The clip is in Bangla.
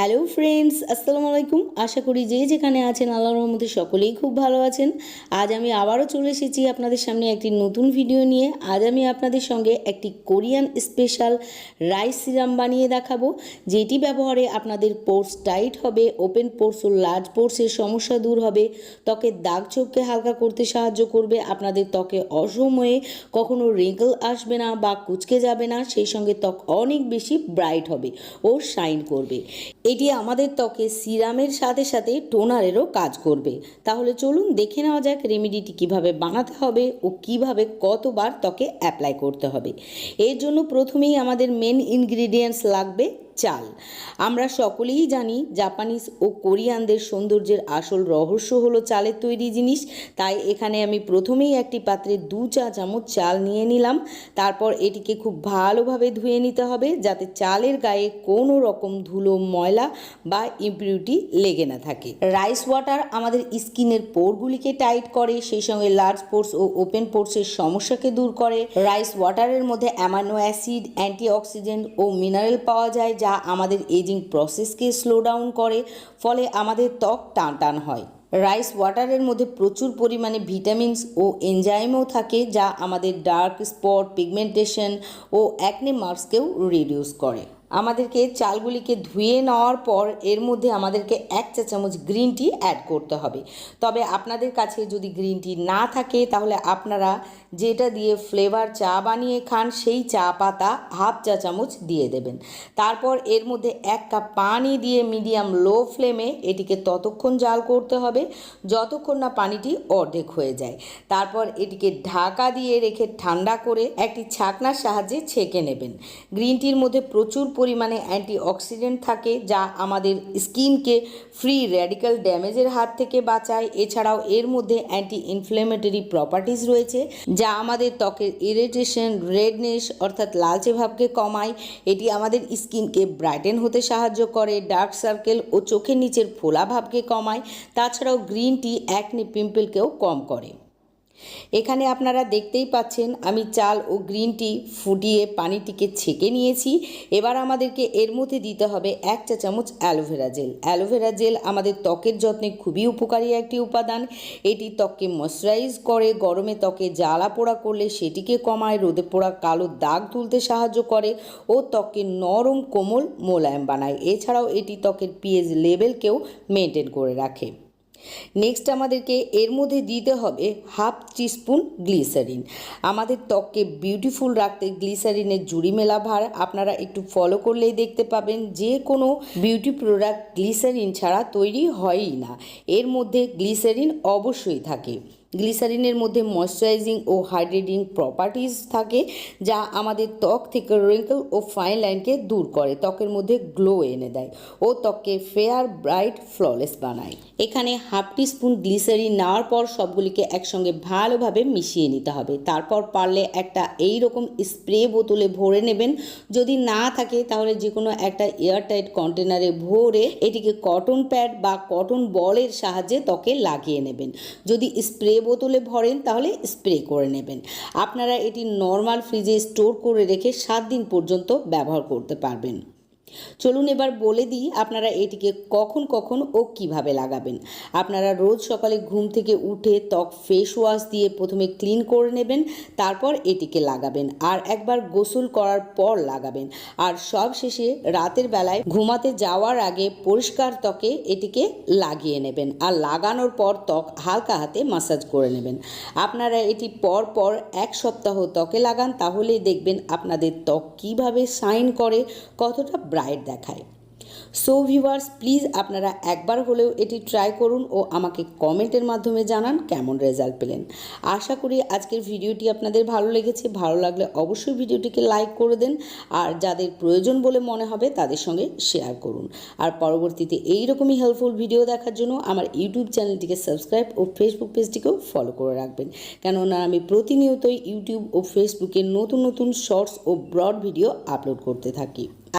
হ্যালো ফ্রেন্ডস আসসালামু আলাইকুম আশা করি যে যেখানে আছেন, আল্লাহর রহমতে সকলেই খুব ভালো আছেন। আজ আমি আবারও চলে এসেছি আপনাদের সামনে একটি নতুন ভিডিও নিয়ে। আজ আমি আপনাদের সঙ্গে একটি কোরিয়ান স্পেশাল রাইস সিরাম বানিয়ে দেখাবো, যেটি ব্যবহারে আপনাদের পোর্স টাইট হবে ওপেন পোর্স ও লার্জ পোর্সের সমস্যা দূর হবে ত্বকের দাগ ছোপকে হালকা করতে সাহায্য করবে, আপনাদের ত্বকে অসময়ে কখনো রিঙ্কল আসবে না বা কুচকে যাবে না, সেই সঙ্গে ত্বক অনেক বেশি ব্রাইট হবে ও শাইন করবে। এটি আমাদের ত্বকে সিরামের সাথে সাথে টোনারেরও কাজ করবে। তাহলে চলুন দেখে নেওয়া যাক রেমিডিটি কীভাবে বানাতে হবে ও কীভাবে কতবার ত্বকে অ্যাপ্লাই করতে হবে। এর জন্য প্রথমেই আমাদের মেন ইনগ্রিডিয়েন্টস লাগবে চাল। আমরা সকলেই জানি জাপানিজ ও কোরিয়ানদের সৌন্দর্যের আসল রহস্য হলো চালের তৈরি জিনিস। তাই এখানে আমি প্রথমেই একটি পাত্রে দু চা চামচ চাল নিয়ে নিলাম। তারপর এটিকে খুব ভালোভাবে ধুয়ে নিতে হবে যাতে চালের গায়ে কোনো রকম ধুলো, ময়লা বা ইম্পিউরিটি লেগে না থাকে। রাইস ওয়াটার আমাদের স্কিনের পোরগুলিকে টাইট করে, সেই সঙ্গে লার্জ পোর্স ও ওপেন পোর্সের সমস্যাকে দূর করে। রাইস ওয়াটারের মধ্যে অ্যামানো অ্যাসিড, অ্যান্টিঅক্সিডেন্ট ও মিনারেল পাওয়া যায়, যা আমাদের এজিং প্রসেসকে স্লো ডাউন করে, ফলে আমাদের ত্বক টান টান হয় রাইস ওয়াটারের মধ্যে প্রচুর পরিমাণে ভিটামিনস ও এনজাইমও থাকে, যা আমাদের ডার্ক স্পট পিগমেন্টেশন ও অ্যাকনে মার্কসকেও রিডিউস করে। আমাদেরকে চালগুলিকে ধুয়ে নেওয়ার পর এর মধ্যে আমাদেরকে এক চা চামচ গ্রিন টি অ্যাড করতে হবে। তবে আপনাদের কাছে যদি গ্রিন টি না থাকে, তাহলে আপনারা যেটা দিয়ে ফ্লেভার চা বানিয়ে খান, সেই চা পাতা হাফ চা চামচ দিয়ে দেবেন। তারপর এর মধ্যে এক কাপ পানি দিয়ে মিডিয়াম লো ফ্লেমে এটিকে ততক্ষণ জাল করতে হবে, যতক্ষণ না পানিটি অর্ধেক হয়ে যায়। তারপর এটিকে ঢাকা দিয়ে রেখে ঠান্ডা করে একটি ছাকনার সাহায্যে ছেঁকে নেবেন। গ্রিন টির মধ্যে প্রচুর পরিমাণে অ্যান্টিঅক্সিডেন্ট থাকে, যা আমাদের স্কিনকে ফ্রি র্যাডিক্যাল ড্যামেজের হাত থেকে বাঁচায়। এছাড়াও এর মধ্যে অ্যান্টি ইনফ্লেমেটরি প্রপার্টিজ রয়েছে যা আমাদের ত্বকের ইরিটেশন রেডনেস অর্থাৎ লালচে ভাবকে কমায়। এটি আমাদের স্কিনকে ব্রাইটেন হতে সাহায্য করে ডার্ক সার্কেল ও চোখের নিচের ফোলা ভাবকে কমায়। তাছাড়াও গ্রিন টি অ্যাকনি পিম্পলকেও কম করে। এখানে আপনারা দেখতেই পাচ্ছেন, আমি চাল ও গ্রিন টি ফুটিয়ে পানিটিকে ছেঁকে নিয়েছি। এবার আমাদেরকে এর মধ্যে দিতে হবে এক চা চামচ অ্যালোভেরা জেল। অ্যালোভেরা জেল আমাদের ত্বকের যত্নে খুবই উপকারী একটি উপাদান। এটি ত্বককে ময়শ্চারাইজ করে, গরমে ত্বকে জ্বালা পোড়া করলে সেটিকে কমায়, রোদে পোড়া কালো দাগ তুলতে সাহায্য করে ও ত্বককে নরম কোমল মোলায়েম বানায়। এছাড়াও এটি ত্বকের পিএইচ লেভেলকেও মেনটেন করে রাখে। নেক্সট আমাদেরকে এর মধ্যে দিতে হবে হাফ টিস্পুন গ্লিসারিন। আমাদের ত্বককে বিউটিফুল রাখতে গ্লিসারিনের জুড়ি মেলা ভার আপনারা একটু ফলো করলেই দেখতে পাবেন যে কোনো বিউটি প্রোডাক্ট গ্লিসারিন ছাড়া তৈরি হয়ই না। এর মধ্যে গ্লিসারিন অবশ্যই থাকে। গ্লিসারিনের মধ্যে ময়শ্চারাইজিং ও হাইড্রেটিং প্রপার্টিজ থাকে, যা আমাদের ত্বক থেকে রিঙ্কল ও ফাইন লাইনকে দূর করে, ত্বকের মধ্যে গ্লো এনে দেয় ও ত্বককে ফেয়ার ব্রাইট ফ্ললেস বানায়। এখানে হাফ টি স্পুন গ্লিসারিন নেওয়ার পর সবগুলিকে একসঙ্গে ভালোভাবে মিশিয়ে নিতে হবে। তারপর পারলে একটা এই রকম স্প্রে বোতলে ভরে নেবেন। যদি না থাকে, তাহলে যে কোনো একটা এয়ারটাইট কন্টেনারে ভরে এটিকে কটন প্যাড বা কটন বলের সাহায্যে ত্বকে লাগিয়ে নেবেন। যদি স্প্রে বোতলে ভরেন, তাহলে স্প্রে করে নেবেন। আপনারা এটি নর্মাল ফ্রিজে স্টোর করে রেখে সাত দিন পর্যন্ত ব্যবহার করতে পারবেন। চলুন এবার বলে দিই আপনারা এটিকে কখন কখন ও কীভাবে লাগাবেন। আপনারা রোজ সকালে ঘুম থেকে উঠে ত্বক ফেস ওয়াশ দিয়ে প্রথমে ক্লিন করে নেবেন, তারপর এটিকে লাগাবেন আর একবার গোসল করার পর লাগাবেন। আর সব শেষে রাতের বেলায় ঘুমাতে যাওয়ার আগে পরিষ্কার ত্বকে এটিকে লাগিয়ে নেবেন আর লাগানোর পর ত্বক হালকা হাতে মাসাজ করে নেবেন। আপনারা এটি পর পর এক সপ্তাহ ত্বকে লাগান, তাহলেই দেখবেন আপনাদের ত্বক কীভাবে সাইন করে, কতটা ব্রাইট দেখায়। সো ভিউয়ার্স প্লিজ আপনারা একবার হলেও এটি ট্রাই করুন ও আমাকে কমেন্টের মাধ্যমে জানান কেমন রেজাল্ট পেলেন। আশা করি আজকের ভিডিওটি আপনাদের ভালো লেগেছে। ভালো লাগলে অবশ্যই ভিডিওটিকে লাইক করে দেন আর যাদের প্রয়োজন বলে মনে হবে তাদের সঙ্গে শেয়ার করুন। আর পরবর্তীতে এই রকমই হেল্পফুল ভিডিও দেখার জন্য আমার ইউটিউব চ্যানেলটিকে সাবস্ক্রাইব ও ফেসবুক পেজটিকেও ফলো করে রাখবেন। কেননা আমি প্রতিনিয়তই ইউটিউব ও ফেসবুকে নতুন নতুন শর্টস ও ব্রড ভিডিও আপলোড করতে থাকি।